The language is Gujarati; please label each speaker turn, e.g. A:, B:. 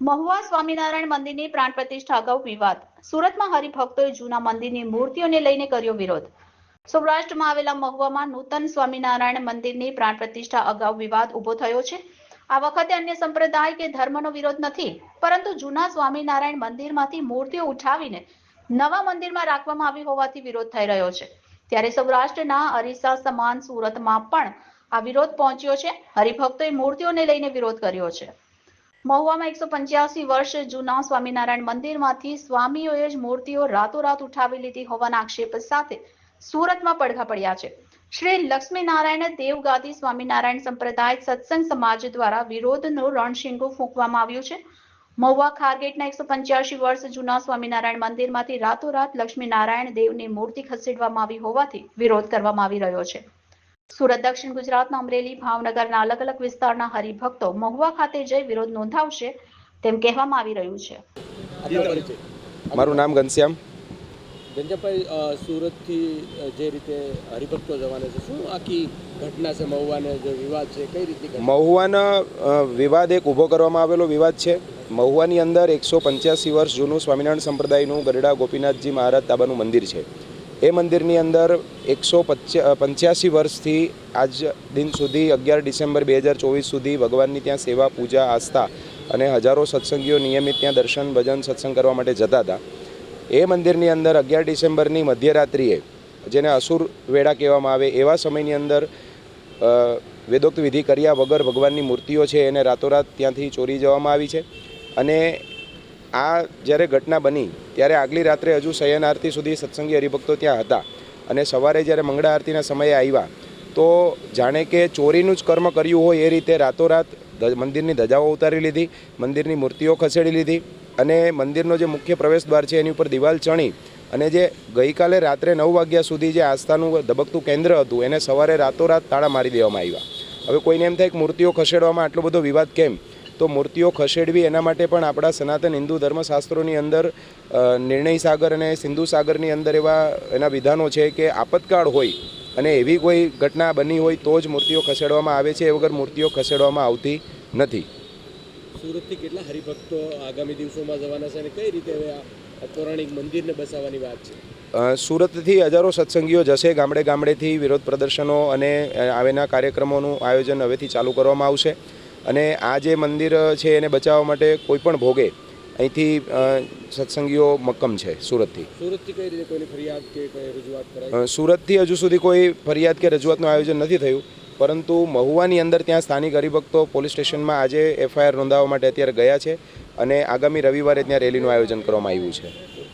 A: મહુવા સ્વામિનારાયણ મંદિરની પ્રાણ પ્રતિષ્ઠા અગાઉ વિવાદ. સુરતમાં હરિભક્તોએ જૂના મંદિરની મૂર્તિઓને લઈને કર્યો વિરોધ. સૌરાષ્ટ્રમાં આવેલા મહુવામાં નૂતન સ્વામિનારાયણ મંદિરની પ્રાણ પ્રતિષ્ઠા અગાઉ વિવાદ ઊભો થયો છે. આ વખતે અન્ય સંપ્રદાય કે ધર્મનો વિરોધ નથી, પરંતુ જૂના સ્વામિનારાયણ મંદિરમાંથી મૂર્તિઓ ઉઠાવીને નવા મંદિરમાં રાખવામાં આવી હોવાથી વિરોધ થઈ રહ્યો છે. ત્યારે સૌરાષ્ટ્રના અરીસા સમાન સુરતમાં પણ આ વિરોધ પહોંચ્યો છે. હરિભક્તોએ મૂર્તિઓને લઈને વિરોધ કર્યો છે. મહુવામાં એકસો પંચ્યાસી વર્ષ જૂના સ્વામિનારાયણ મંદિરમાંથી સ્વામીઓએ જ મૂર્તિઓ રાતોરાત ઉઠાવી લીધી હોવાના આક્ષેપ સાથે સુરતમાં પડઘા પડ્યા છે. શ્રી લક્ષ્મીનારાયણ દેવગાદી સ્વામિનારાયણ સંપ્રદાય સત્સંગ સમાજ દ્વારા વિરોધનો રણશીંગો ફૂંકવામાં આવ્યું છે. મહુવા ખારગેટના એકસો પંચ્યાસી વર્ષ જૂના સ્વામિનારાયણ મંદિરમાંથી રાતોરાત લક્ષ્મીનારાયણ દેવની મૂર્તિ ખસેડવામાં આવી હોવાથી વિરોધ કરવામાં આવી રહ્યો છે. સુરત દક્ષિણ ગુજરાતના અમરેલી ભાવનગરના અલગ અલગ વિસ્તારના હરિભક્તો મહુવા ખાતે જઈ વિરોધ નોંધાવશે તેમ કહેવામાં આવી રહ્યું છે.
B: મારું નામ ઘનશ્યામ.
C: ગંજાભાઈ સુરતથી જે રીતે હરિભક્તો જવાના છે શું આખી ઘટના છે? મહુવાને જે વિવાદ છે કઈ રીતે?
B: મહુવાના વિવાદ એક ઊભો કરવામાં આવેલો વિવાદ છે. મહુવાની અંદર એકસો પંચ્યાસી વર્ષ જૂનું સ્વામિનારાયણ સંપ્રદાયનું ગરડા ગોપીનાથજી મહારાજ તાબાનું મંદિર છે. એ મંદિરની અંદર એકસો પંચ્યાસી વર્ષથી આજ દિન સુધી અગિયાર ડિસેમ્બર બે હજાર ચોવીસ સુધી ભગવાનની ત્યાં સેવા, પૂજા, આસ્થા અને હજારો સત્સંગીઓ નિયમિત ત્યાં દર્શન, ભજન, સત્સંગ કરવા માટે જતા હતા. એ મંદિરની અંદર અગિયાર ડિસેમ્બરની મધ્યરાત્રિએ, જેને અસુર વેળા કહેવામાં આવે, એવા સમયની અંદર વેદોક્ત વિધિ કર્યા વગર ભગવાનની મૂર્તિઓ છે એને રાતોરાત ત્યાંથી ચોરી જવામાં આવી છે. અને આ જ્યારે ઘટના બની, ત્યારે આગલી રાત્રે હજુ શયન આરતી સુધી સત્સંગી હરિભક્તો ત્યાં હતા અને સવારે જ્યારે મંગળા આરતીના સમયે આવ્યા, તો જાણે કે ચોરીનું જ કર્મ કર્યું હોય એ રીતે રાતોરાત મંદિરની ધજાઓ ઉતારી લીધી, મંદિરની મૂર્તિઓ ખસેડી લીધી અને મંદિરનો જે મુખ્ય પ્રવેશ દ્વાર છે એની ઉપર દિવાલ ચણી અને જે ગઈકાલે રાત્રે નવ વાગ્યા સુધી જે આસ્થાનું ધબકતું કેન્દ્ર હતું, એને સવારે રાતોરાત તાળા મારી દેવામાં આવ્યા. હવે કોઈને એમ થાય કે મૂર્તિઓ ખસેડવામાં આટલો બધો વિવાદ કેમ? તો મૂર્તિઓ ખસેડવી એના માટે પણ આપણા સનાતન હિન્દુ ધર્મશાસ્ત્રોની અંદર નિર્ણય સાગર અને સિંધુ સાગરની અંદર એવા એના વિધાનો છે કે આપતકાળ હોય અને એવી કોઈ ઘટના બની હોય તો જ મૂર્તિઓ ખસેડવામાં આવે છે એ વગર મૂર્તિઓ ખસેડવામાં આવતી નથી.
C: સુરતથી કેટલા હરિભક્તો આગામી દિવસોમાં જવાના છે અને કઈ રીતે હવે આ પૌરાણિક મંદિરને બસાવવાની વાત છે?
B: સુરતથી હજારો સત્સંગીઓ જશે ગામડે ગામડેથી વિરોધ પ્રદર્શનો અને આવેના કાર્યક્રમોનું આયોજન હવેથી ચાલુ કરવામાં આવશે. અને આ જે મંદિર છે એને બચાવવા માટે કોઈ પણ ભોગે અહીંથી સત્સંગીઓ મક્કમ છે સુરતથી.
C: સુરતથી કઈ રીતે કોઈની ફરિયાદ કે કોઈ રજૂઆત કરાય
B: સુરતથી હજુ સુધી કોઈ ફરિયાદ કે રજૂઆતનું આયોજન નથી થયું પરંતુ મહુવાની અંદર ત્યાં સ્થાનિક હરિભક્તો પોલીસ સ્ટેશનમાં આજે એફઆઈઆર નોંધાવવા માટે અત્યારે ગયા છે અને આગામી રવિવારે ત્યાં રેલીનું આયોજન કરવામાં આવ્યું છે.